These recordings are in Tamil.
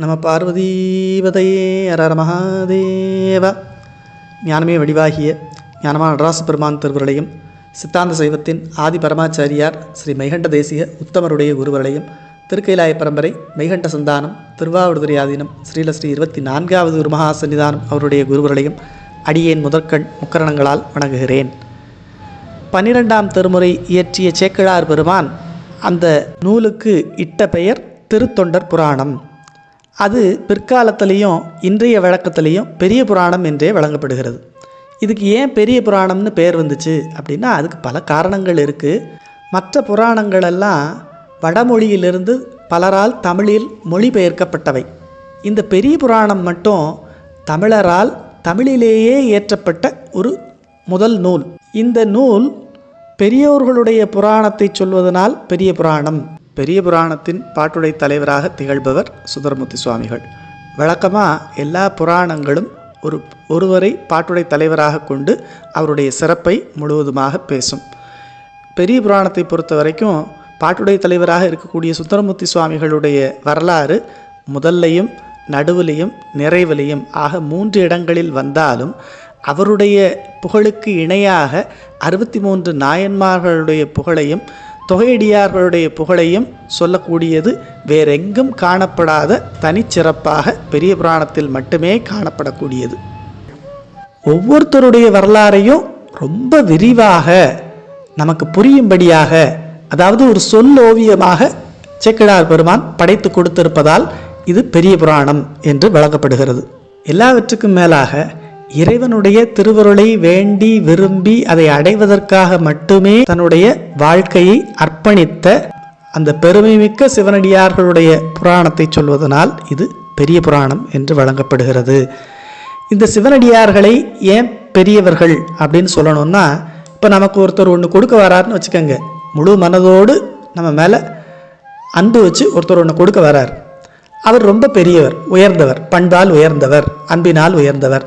நம பார்வதீபதையே அரர மகாதேவ. ஞானமே வடிவாகிய ஞானமான நடராச பெருமான் திருவருளையும் சித்தாந்த சைவத்தின் ஆதி பரமாச்சாரியார் ஸ்ரீ மைகண்ட தேசிக உத்தமருடைய குருவருளையும் திருக்கைலாய பரம்பரை மைகண்ட சந்தானம் திருவாவூர்துறை ஆதீனம் ஸ்ரீல ஸ்ரீ இருபத்தி நான்காவது குருமகா சன்னிதானம் அவருடைய குருவர்களையும் அடியேன் முதற்கண் முக்கரணங்களால் வணங்குகிறேன். பன்னிரெண்டாம் திருமுறை இயற்றிய சேக்கிழார் பெருமான் அந்த நூலுக்கு இட்ட பெயர் திருத்தொண்டர் புராணம். அது பிற்காலத்திலையும் இன்றைய வழக்கத்திலையும் பெரிய புராணம் என்றே வழங்கப்படுகிறது இதுக்கு ஏன் பெரிய புராணம்னு பெயர் வந்துச்சு அப்படின்னா அதுக்கு பல காரணங்கள் இருக்குது மற்ற புராணங்களெல்லாம் வடமொழியிலிருந்து பலரால் தமிழில் மொழிபெயர்க்கப்பட்டவை. இந்த பெரிய புராணம் மட்டும் தமிழரால் தமிழிலேயே இயற்றப்பட்ட ஒரு முதல் நூல். இந்த நூல் பெரியோர்களுடைய புராணத்தை சொல்வதனால் பெரிய புராணம். பெரிய புராணத்தின் பாட்டுடை தலைவராக திகழ்பவர் சுந்தரமூர்த்தி சுவாமிகள். வழக்கமாக எல்லா புராணங்களும் ஒரு ஒருவரை பாட்டுடை தலைவராக கொண்டு அவருடைய சிறப்பை முழுவதுமாக பேசும். பெரிய புராணத்தை பொறுத்த வரைக்கும் பாட்டுடை தலைவராக இருக்கக்கூடிய சுந்தரமூர்த்தி சுவாமிகளுடைய வரலாறு முதல்லையும் நடுவிலையும் நிறைவிலையும் ஆக மூன்று இடங்களில் வந்தாலும் அவருடைய புகழுக்கு இணையாக அறுபத்தி மூன்று நாயன்மார்களுடைய புகழையும் தொகையடியார்களுடைய புகழையும் சொல்லக்கூடியது வேறெங்கும் காணப்படாத தனிச்சிறப்பாக பெரிய புராணத்தில் மட்டுமே காணப்படக்கூடியது. ஒவ்வொருத்தருடைய வரலாறையும் ரொம்ப விரிவாக நமக்கு புரியும்படியாக அதாவது ஒரு சொல் ஓவியமாக சேக்கிழார் பெருமான் படைத்து கொடுத்திருப்பதால் இது பெரிய புராணம் என்று வழங்கப்படுகிறது எல்லாவற்றுக்கும் மேலாக இறைவனுடைய திருவருளை வேண்டி விரும்பி அதை அடைவதற்காக மட்டுமே தன்னுடைய வாழ்க்கையை அர்ப்பணித்த அந்த பெருமைமிக்க சிவனடியார்களுடைய புராணத்தை சொல்வதனால் இது பெரிய புராணம் என்று வழங்கப்படுகிறது. இந்த சிவனடியார்களை ஏன் பெரியவர்கள் அப்படின்னு சொல்லணும்னா இப்போ நமக்கு ஒருத்தர் ஒன்று கொடுக்க வராருன்னு வச்சுக்கோங்க. முழு மனதோடு நம்ம மேலே அன்பு வச்சு ஒருத்தர் ஒன்று கொடுக்க வரார். அவர் ரொம்ப பெரியவர் உயர்ந்தவர் பண்பால் உயர்ந்தவர் அன்பினால் உயர்ந்தவர்.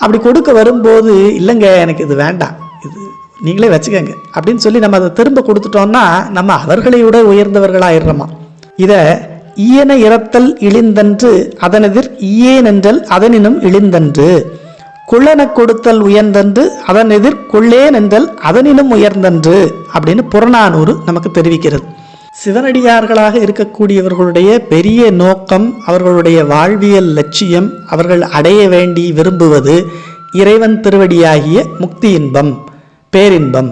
அப்படி கொடுக்க வரும்போது இல்லைங்க எனக்கு இது வேண்டாம். இது நீங்களே வச்சுக்கோங்க. அப்படின்னு சொல்லி நம்ம அதை திரும்ப கொடுத்துட்டோம்னா நம்ம அவர்களை விட உயர்ந்தவர்களாயிடுறோமா? இதை ஈயன இறத்தல் இழிந்தன்று அதனெதிர் ஈயேனென்றல் அதனினும் இழிந்தன்று. குள்ளன கொடுத்தல் உயர்ந்தன்று அதன் எதிர் கொள்ளேன் என்றல் அதனினும் உயர்ந்தன்று அப்படின்னு புறநானூறு நமக்கு தெரிவிக்கிறது. சிவனடியார்களாக இருக்கக்கூடியவர்களுடைய பெரிய நோக்கம் அவர்களுடைய வாழ்வியல் லட்சியம் அவர்கள் அடைய வேண்டி விரும்புவது இறைவன் திருவடியாகிய முக்தி இன்பம் பேரின்பம்.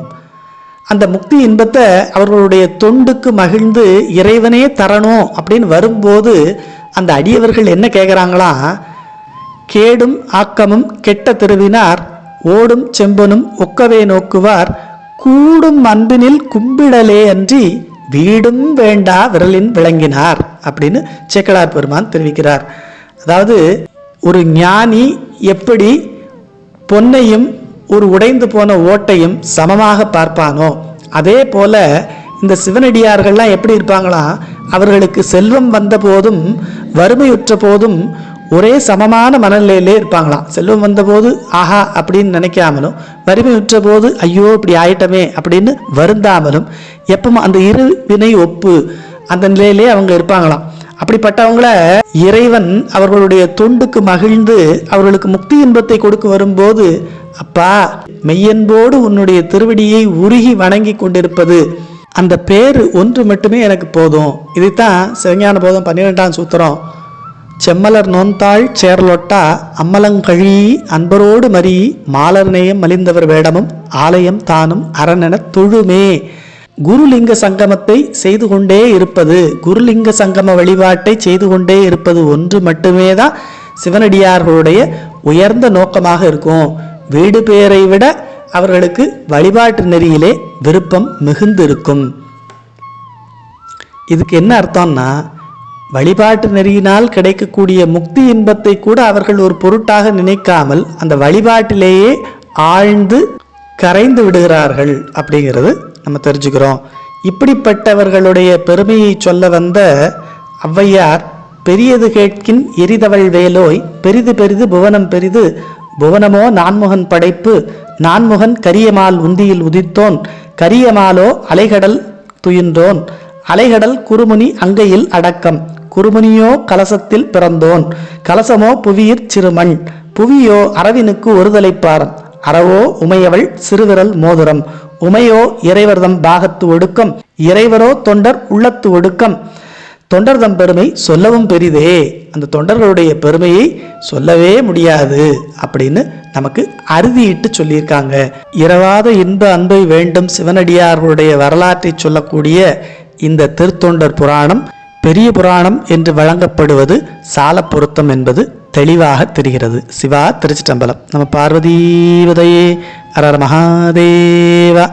அந்த முக்தி இன்பத்தை அவர்களுடைய தொண்டுக்கு மகிழ்ந்து இறைவனே தரணும் அப்படின்னு வரும்போது அந்த அடியவர்கள் என்ன கேட்குறாங்களா கேடும் ஆக்கமும் கெட்ட திருவினார் ஓடும் செம்பனும் ஒக்கவே நோக்குவார் கூடும் அன்பினில் கும்பிடலே அன்றி வீடும் வேண்டா விரலின் விளங்கினார் அப்படின்னு சேக்கலார் பெருமான் தெரிவிக்கிறார். அதாவது ஒரு ஞானி எப்படி பொன்னையும் ஒரு உடைந்து போன ஓட்டையும் சமமாக பார்ப்பானோ அதே போல இந்த சிவனடியார்கள்லாம் எப்படி இருப்பாங்களாம்? அவர்களுக்கு செல்வம் வந்த போதும் வறுமையுற்ற போதும் ஒரே சமமான மனநிலையிலே இருப்பாங்களாம். செல்வம் வந்தபோது ஆஹா அப்படின்னு நினைக்காமலும் வறுமையுற்ற போது ஐயோ இப்படி ஆயிட்டமே அப்படின்னு வருந்தாமலும் எப்பவும் அந்த இரு வினை ஒப்பு அந்த நிலையிலே அவங்க இருப்பாங்களாம். அப்படிப்பட்டவங்கள இறைவன் அவர்களுடைய தொண்டுக்கு மகிழ்ந்து அவர்களுக்கு முக்தி இன்பத்தை கொடுக்க வரும்போது அப்பா மெய்யன்போடு உன்னுடைய திருவடியை உருகி வணங்கி கொண்டிருப்பது அந்த பேர் ஒன்று மட்டுமே எனக்கு போதும். இதுதான் சிவஞான போதம் பன்னிரெண்டாம் சூத்திரம் செம்மலர் நோந்தாள் சேர்லொட்டா அம்மலங்கழி அன்பரோடு மறி மாலர் நேயம் மலிந்தவர் வேடமும் ஆலயம் தானும் அரணென தொழுமே. குருலிங்க சங்கமத்தை செய்து கொண்டே இருப்பது குருலிங்க சங்கம வழிபாட்டை செய்து கொண்டே இருப்பது ஒன்று மட்டுமே தான் சிவனடியார்களுடைய உயர்ந்த நோக்கமாக இருக்கும். வீடு பேரை விட அவர்களுக்கு வழிபாட்டு நெறியிலே விருப்பம் மிகுந்திருக்கும். இதுக்கு என்ன அர்த்தம்னா வழிபாட்டு நெறியினால் கிடைக்கக்கூடிய முக்தி இன்பத்தை கூட அவர்கள் ஒரு பொருட்டாக நினைக்காமல் அந்த வழிபாட்டிலேயே ஆழ்ந்து கரைந்து விடுகிறார்கள் அப்படிங்கிறது நம்ம தெரிஞ்சுக்கிறோம். இப்படிப்பட்டவர்களுடைய பெருமையை சொல்ல வந்த ஔவையார் பெரியது கேட்கின் எரிதவள் வேலோய் பெரிது பெரிது புவனம் பெரிது புவனமோ நான்முகன் படைப்பு நான்முகன் கரியமால் உந்தியில் உதித்தோன் கரியமாலோ அலைகடல் துயின்றோன் அலைகடல் குறுமுனி அங்கையில் அடக்கம் குறுமுனியோ கலசத்தில் பிறந்தோன். கலசமோ புவியிற் சிறுமண் புவியோ அரவினுக்கு ஒருதலைப்பாரம் அறவோ உமையவள் சிறுவிரல் மோதிரம். உமையோ இறைவர்தம் பாகத்து ஒடுக்கம். இறைவரோ தொண்டர் உள்ளத்து ஒடுக்கம். தொண்டர்தம் பெருமை சொல்லவும் பெரிதே. அந்த தொண்டர்களுடைய பெருமையை சொல்லவே முடியாது அப்படின்னு நமக்கு அறுதியிட்டு சொல்லியிருக்காங்க. இரவாத இன்ப அன்பை வேண்டும் சிவனடியார்களுடைய வரலாற்றை சொல்லக்கூடிய இந்த திருத்தொண்டர் புராணம் பெரிய புராணம் என்று வழங்கப்படுவது சால பொருத்தம் என்பது தெளிவாக தெரிகிறது. சிவா திருச்சிட்டம்பலம் நம்ம பார்வதீவதையே அரர் மகாதேவா.